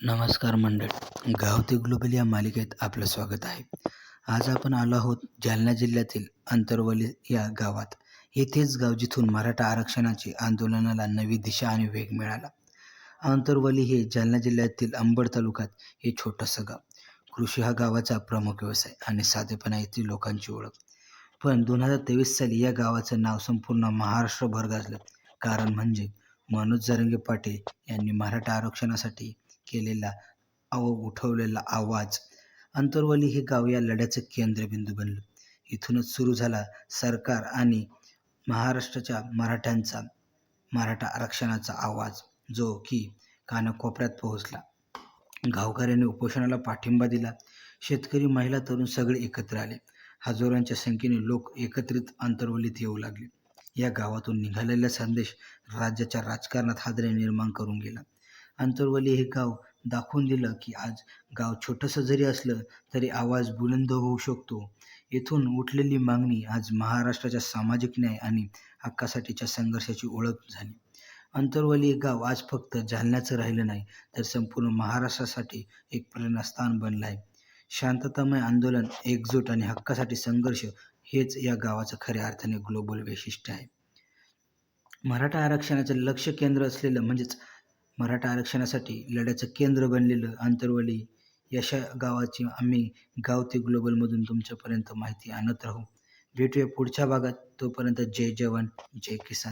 नमस्कार मंडळ. गाव ते ग्लोबल या मालिकेत आपलं स्वागत आहे. आज आपण आलो आहोत जालना जिल्ह्यातील अंतरवली या गावात. येथेच गाव जिथून मराठा आरक्षणाचे आंदोलनाला नवी दिशा आणि वेग मिळाला. अंतरवली हे जालना जिल्ह्यातील अंबड तालुक्यात हे छोटंसं गाव. कृषी हा गावाचा प्रमुख व्यवसाय आणि साधेपणा येथील लोकांची ओळख. पण दोन हजार तेवीस साली या गावाचं नाव संपूर्ण महाराष्ट्रभर गाजलं. कारण म्हणजे मनोज जरंगे पाटील यांनी मराठा आरक्षणासाठी केलेला अव उठवलेला आवाज. अंतरवली हे गाव या लढ्याचं केंद्रबिंदू बनलं. इथूनच सुरू झाला सरकार आणि महाराष्ट्राच्या मराठ्यांचा मराठा आरक्षणाचा आवाज जो की कानाकोपऱ्यात पोहोचला. गावकऱ्यांनी उपोषणाला पाठिंबा दिला. शेतकरी महिला तरुण सगळे एकत्र आले. हजारोंच्या संख्येने लोक एकत्रित अंतर्वलीत येऊ लागले. या गावातून निघालेला संदेश राज्याच्या राजकारणात हादरे निर्माण करून गेला. अंतरवली हे गाव दाखवून दिलं की आज गाव छोटंसं जरी असलं तरी आवाज बुलंद होऊ शकतो. येथून उठलेली मागणी आज महाराष्ट्राच्या सामाजिक न्याय आणि हक्कासाठीच्या संघर्षाची ओळख झाली. अंतरवली हे गाव आज फक्त जालन्याचं राहिलं नाही तर संपूर्ण महाराष्ट्रासाठी एक प्रेरणास्थान बनलं आहे. शांततामय आंदोलन एकजूट आणि हक्कासाठी संघर्ष हेच या गावाचं खऱ्या अर्थाने ग्लोबल वैशिष्ट्य आहे. मराठा आरक्षणाचं लक्ष केंद्र असलेलं म्हणजेच मराठा आरक्षणासाठी लढ्याचं केंद्र बनलेलं अंतरवली यशा गावाची आम्ही गाव ते ग्लोबलमधून तुमच्यापर्यंत माहिती आणत राहू. भेटूया पुढच्या भागात. तोपर्यंत जय जवान जय किसान.